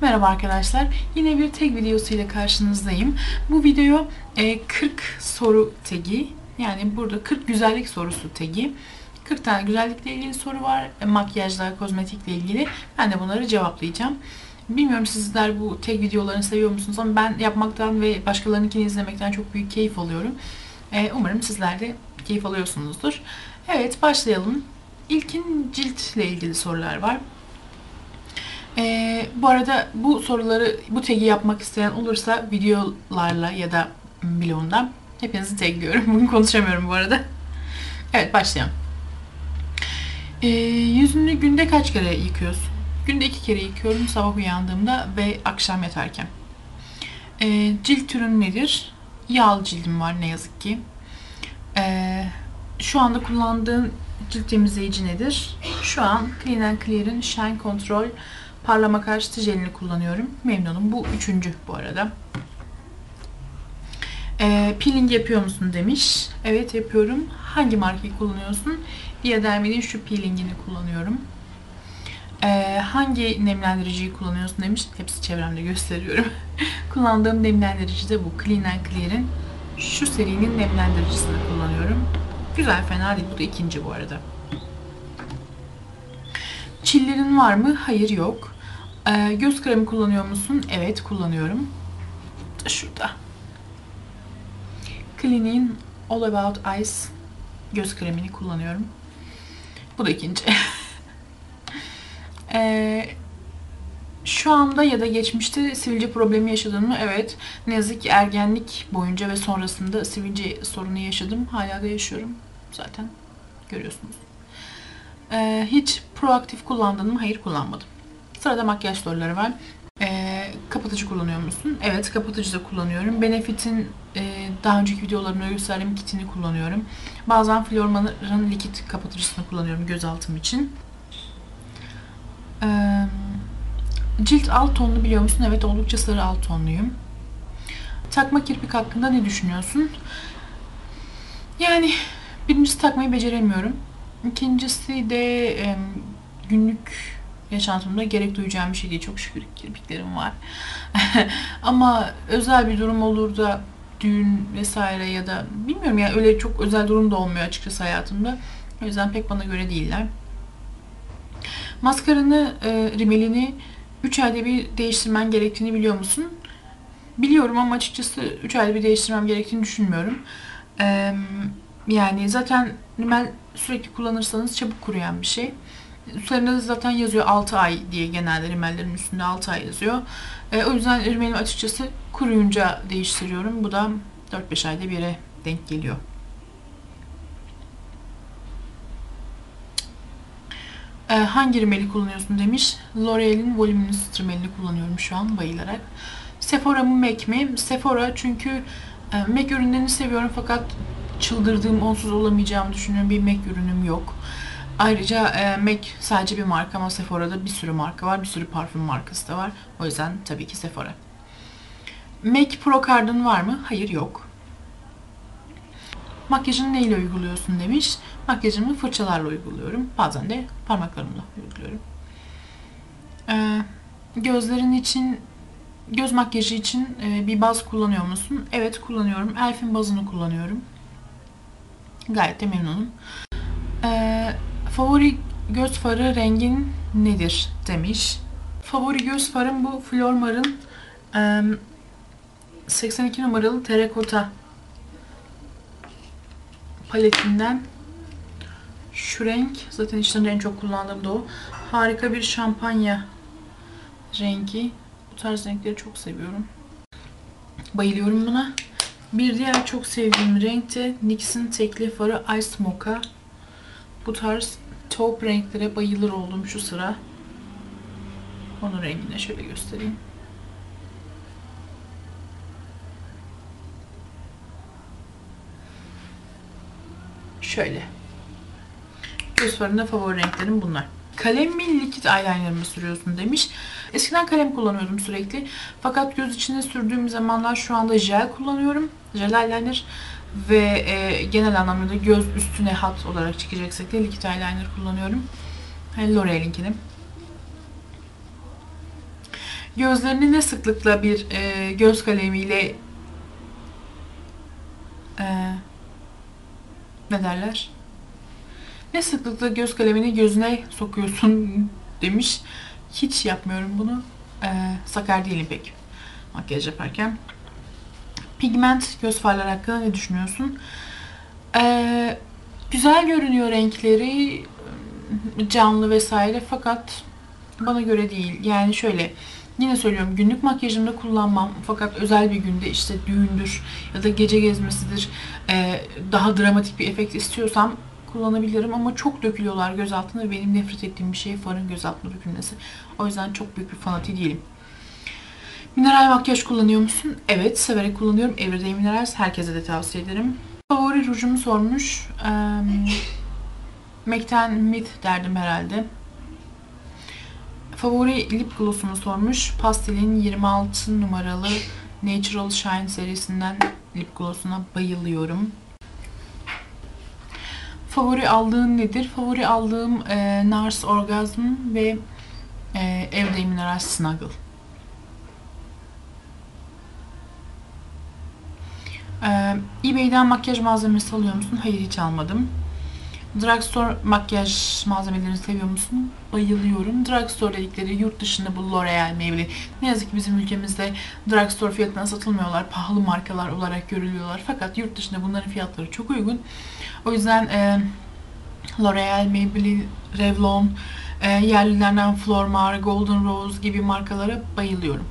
Merhaba arkadaşlar. Yine bir tek videosu ile karşınızdayım. Bu video e, 40 soru tagi. Yani burada 40 güzellik sorusu tagi. 40 tane güzellikle ilgili soru var. E, makyajla, kozmetikle ilgili. Ben de bunları cevaplayacağım. Bilmiyorum sizler bu tek videolarını seviyor musunuz ama ben yapmaktan ve başkalarınınkini izlemekten çok büyük keyif alıyorum. E, umarım sizler de keyif alıyorsunuzdur. Evet başlayalım. İlkin ciltle ilgili sorular var. Ee, bu arada bu soruları, bu tagi yapmak isteyen olursa videolarla ya da bloğundan hepinizi tagliyorum. Bugün konuşamıyorum bu arada. Evet başlayalım. Ee, yüzünü günde kaç kere yıkıyorsun? Günde iki kere yıkıyorum. Sabah uyandığımda ve akşam yatarken. Ee, cilt türün nedir? Yağlı cildim var ne yazık ki. Ee, şu anda kullandığım cilt temizleyici nedir? Şu an Clean Clear'ın Shine Control parlama karşıtı jelini kullanıyorum. Memnunum. Bu üçüncü bu arada. Ee, peeling yapıyor musun demiş. Evet yapıyorum. Hangi markayı kullanıyorsun? Biodermid'in şu peelingini kullanıyorum. Ee, hangi nemlendiriciyi kullanıyorsun demiş. Hepsi çevremde gösteriyorum. Kullandığım nemlendirici de bu. Clean Clear'in şu serinin nemlendiricisini kullanıyorum. Güzel fena değil. Bu da ikinci bu arada. Çillerin var mı? Hayır yok. Ee, göz kremi kullanıyor musun? Evet kullanıyorum. Şurada. Clinique'in All About Ice göz kremini kullanıyorum. Bu da ikinci. ee, şu anda ya da geçmişte sivilce problemi yaşadın mı? Evet. Ne yazık ki ergenlik boyunca ve sonrasında sivilce sorunu yaşadım. Hala da yaşıyorum. Zaten görüyorsunuz. Ee, hiç proaktif kullandın mı? Hayır kullanmadım. Sırada makyaj soruları var. Ee, kapatıcı kullanıyor musun? Evet kapatıcı da kullanıyorum. Benefit'in e, daha önceki videolarımda gösterdiğim kitini kullanıyorum. Bazen Florman'ın likit kapatıcısını kullanıyorum gözaltım için. Ee, cilt alt tonlu biliyor musun? Evet oldukça sarı alt tonluyum. Takma kirpik hakkında ne düşünüyorsun? Yani birincisi takmayı beceremiyorum. İkincisi de e, günlük yaşantımda gerek duyacağım bir şey değil. Çok şükür kirpiklerim var. Ama özel bir durum olur da düğün vesaire ya da bilmiyorum ya öyle çok özel durum da olmuyor açıkçası hayatımda. O yüzden pek bana göre değiller. Maskaranı, e, rimelini 3 ayda bir değiştirmen gerektiğini biliyor musun? Biliyorum ama açıkçası 3 ayda bir değiştirmem gerektiğini düşünmüyorum. E, yani zaten rimel sürekli kullanırsanız çabuk kuruyan bir şey. Üzerinde de zaten yazıyor 6 ay diye genelde rimellerin üstünde 6 ay yazıyor. E, o yüzden rimelimi açıkçası kuruyunca değiştiriyorum. Bu da 4-5 ayda bir yere denk geliyor. E, hangi rimeli kullanıyorsun demiş. L'Oreal'in Voluminous rimelini kullanıyorum şu an bayılarak. Sephora mı MAC mi? Sephora çünkü e, MAC ürünlerini seviyorum fakat çıldırdığım, onsuz olamayacağımı düşünüyorum bir MAC ürünüm yok. Ayrıca e, MAC sadece bir marka ama Sephora'da bir sürü marka var. Bir sürü parfüm markası da var. O yüzden tabii ki Sephora. MAC Pro Card'ın var mı? Hayır yok. Makyajını neyle uyguluyorsun demiş. Makyajımı fırçalarla uyguluyorum. Bazen de parmaklarımla uyguluyorum. Ee, gözlerin için, göz makyajı için e, bir baz kullanıyor musun? Evet kullanıyorum. Elf'in bazını kullanıyorum. Gayet de memnunum. Ee, favori göz farı rengin nedir demiş. Favori göz farım bu Flormar'ın e, 82 numaralı terakota paletinden şu renk. Zaten içlerinde en çok kullandığım da o. Harika bir şampanya rengi. Bu tarz renkleri çok seviyorum. Bayılıyorum buna. Bir diğer çok sevdiğim renk de NYX'in tekli farı Ice Mocha. Bu tarz taupe renklere bayılır oldum şu sıra. Onun rengine şöyle göstereyim. Şöyle. Göz farında favori renklerim bunlar. Kalem mi likit eyeliner mı sürüyorsun demiş. Eskiden kalem kullanıyordum sürekli. Fakat göz içine sürdüğüm zamanlar şu anda jel kullanıyorum. Jel eyeliner ve e, genel anlamda da göz üstüne hat olarak çekeceksak de likit eyeliner kullanıyorum. L'Oreal'inkini. Gözlerini ne sıklıkla bir e, göz kalemiyle e, ne derler? Ne sıklıkla göz kalemini gözüne sokuyorsun demiş. Hiç yapmıyorum bunu. E, sakar değilim pek makyaj yaparken. Pigment göz farları hakkında ne düşünüyorsun? E, güzel görünüyor renkleri canlı vesaire fakat bana göre değil. Yani şöyle yine söylüyorum günlük makyajımda kullanmam fakat özel bir günde işte düğündür ya da gece gezmesidir e, daha dramatik bir efekt istiyorsam kullanabilirim ama çok dökülüyorlar göz altına ve benim nefret ettiğim bir şey farın göz altına dökülmesi. O yüzden çok büyük bir fanatiği değilim. Mineral makyaj kullanıyor musun? Evet, severek kullanıyorum. Everyday Minerals herkese de tavsiye ederim. Favori rujumu sormuş. Um, MAC'ten Mid derdim herhalde. Favori lip glossumu sormuş. Pastel'in 26 numaralı Natural Shine serisinden lip glossuna bayılıyorum. Favori aldığın nedir? Favori aldığım e, Nars Orgasm ve e, Everyday Mineral Snuggle. Ee, eBay'den makyaj malzemesi alıyor musun? Hayır hiç almadım. Drugstore makyaj malzemelerini seviyor musun? Bayılıyorum. Drugstore dedikleri yurt dışında bu L'Oreal, Maybelline. Ne yazık ki bizim ülkemizde drugstore fiyatına satılmıyorlar. Pahalı markalar olarak görülüyorlar. Fakat yurt dışında bunların fiyatları çok uygun. O yüzden e, L'Oreal, Maybelline, Revlon, e, yerlilerden Flormar, Golden Rose gibi markalara bayılıyorum.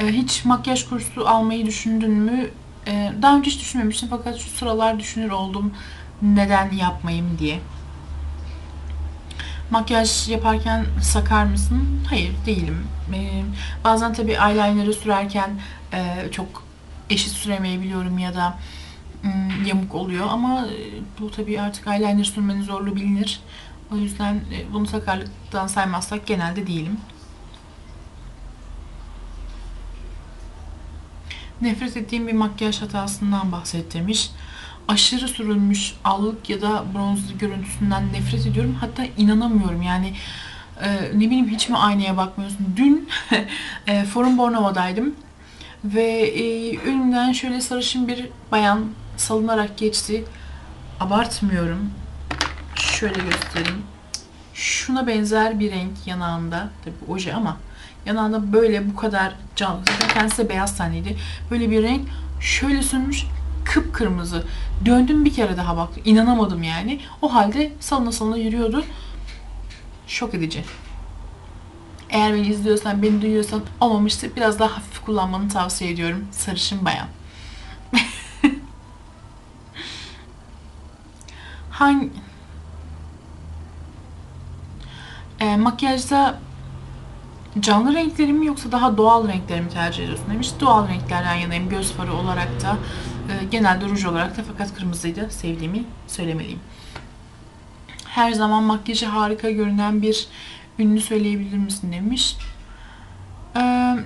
E, hiç makyaj kursu almayı düşündün mü? E, daha önce hiç düşünmemiştim fakat şu sıralar düşünür oldum neden yapmayayım diye. Makyaj yaparken sakar mısın? Hayır değilim. Ee, bazen tabii eyeliner'ı sürerken e, çok eşit süremeyebiliyorum ya da ım, yamuk oluyor ama e, bu tabii artık eyeliner sürmenin zorluğu bilinir. O yüzden e, bunu sakarlıktan saymazsak genelde değilim. Nefret ettiğim bir makyaj hatasından bahsettirmiş aşırı sürülmüş allık ya da bronzlu görüntüsünden nefret ediyorum. Hatta inanamıyorum yani e, ne bileyim hiç mi aynaya bakmıyorsun? Dün e, Forum Bornova'daydım ve e, önümden şöyle sarışın bir bayan salınarak geçti. Abartmıyorum. Şöyle göstereyim. Şuna benzer bir renk yanağında. Tabi oje ama yanağında böyle bu kadar canlı. Zaten kendisi de beyaz tenliydi. Böyle bir renk şöyle sürmüş kıpkırmızı. Döndüm bir kere daha baktım. İnanamadım yani. O halde salına salına yürüyordu. Şok edici. Eğer beni izliyorsan, beni duyuyorsan olmamıştır. Biraz daha hafif kullanmanı tavsiye ediyorum. Sarışın bayan. Hangi... E, makyajda canlı renklerimi yoksa daha doğal renklerimi tercih ediyorsun demiş. Doğal renklerden yanayım göz farı olarak da e, genelde ruj olarak da fakat kırmızıyı da sevdiğimi söylemeliyim. Her zaman makyajı harika görünen bir ünlü söyleyebilir misin demiş. E,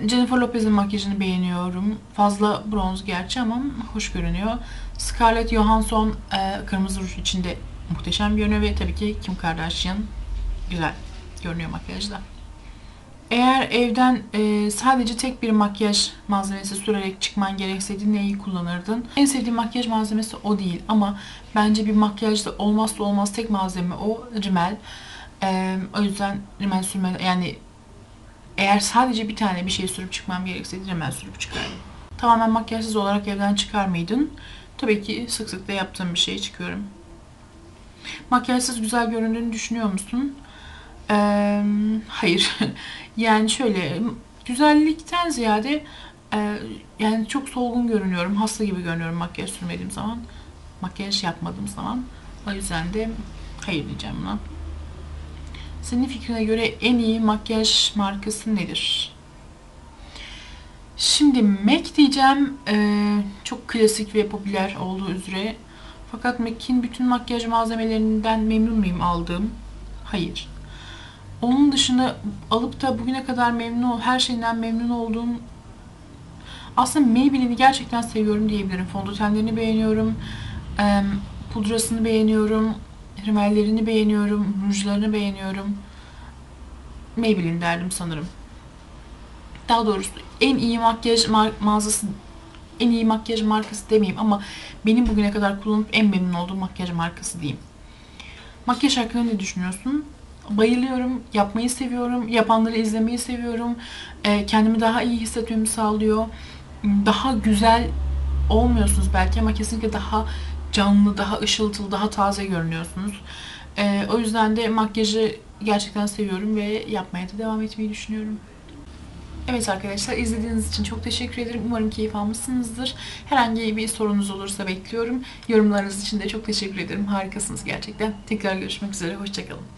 Jennifer Lopez'in makyajını beğeniyorum. Fazla bronz gerçi ama hoş görünüyor. Scarlett Johansson e, kırmızı ruj içinde muhteşem görünüyor ve tabii ki Kim Kardashian güzel görünüyor makyajda. Eğer evden e, sadece tek bir makyaj malzemesi sürerek çıkman gerekseydi neyi kullanırdın? En sevdiğim makyaj malzemesi o değil ama bence bir makyajda olmazsa olmaz tek malzeme o rimel. E, o yüzden rimel sürme yani eğer sadece bir tane bir şey sürüp çıkmam gerekseydi rimel sürüp çıkardım. Tamamen makyajsız olarak evden çıkar mıydın? Tabii ki sık sık da yaptığım bir şey çıkıyorum. Makyajsız güzel göründüğünü düşünüyor musun? Ee, hayır. yani şöyle güzellikten ziyade e, yani çok solgun görünüyorum. Hasta gibi görünüyorum makyaj sürmediğim zaman. Makyaj yapmadığım zaman. O yüzden de hayır diyeceğim buna. Senin fikrine göre en iyi makyaj markası nedir? Şimdi MAC diyeceğim. Ee, çok klasik ve popüler olduğu üzere. Fakat MAC'in bütün makyaj malzemelerinden memnun muyum aldığım? Hayır. Onun dışında alıp da bugüne kadar memnun her şeyden memnun olduğum aslında Maybelline'i gerçekten seviyorum diyebilirim. Fondötenlerini beğeniyorum. Pudrasını beğeniyorum. Rimellerini beğeniyorum. Rujlarını beğeniyorum. Maybelline derdim sanırım. daha doğrusu en iyi makyaj mağazası en iyi makyaj markası demeyeyim ama benim bugüne kadar kullanıp en memnun olduğum makyaj markası diyeyim. Makyaj hakkında ne düşünüyorsun? Bayılıyorum, yapmayı seviyorum, yapanları izlemeyi seviyorum. Ee, kendimi daha iyi hissetmemi sağlıyor. Daha güzel olmuyorsunuz belki ama kesinlikle daha canlı, daha ışıltılı, daha taze görünüyorsunuz. Ee, o yüzden de makyajı gerçekten seviyorum ve yapmaya da devam etmeyi düşünüyorum. Evet arkadaşlar izlediğiniz için çok teşekkür ederim. Umarım keyif almışsınızdır. Herhangi bir sorunuz olursa bekliyorum. Yorumlarınız için de çok teşekkür ederim. Harikasınız gerçekten. Tekrar görüşmek üzere. Hoşçakalın.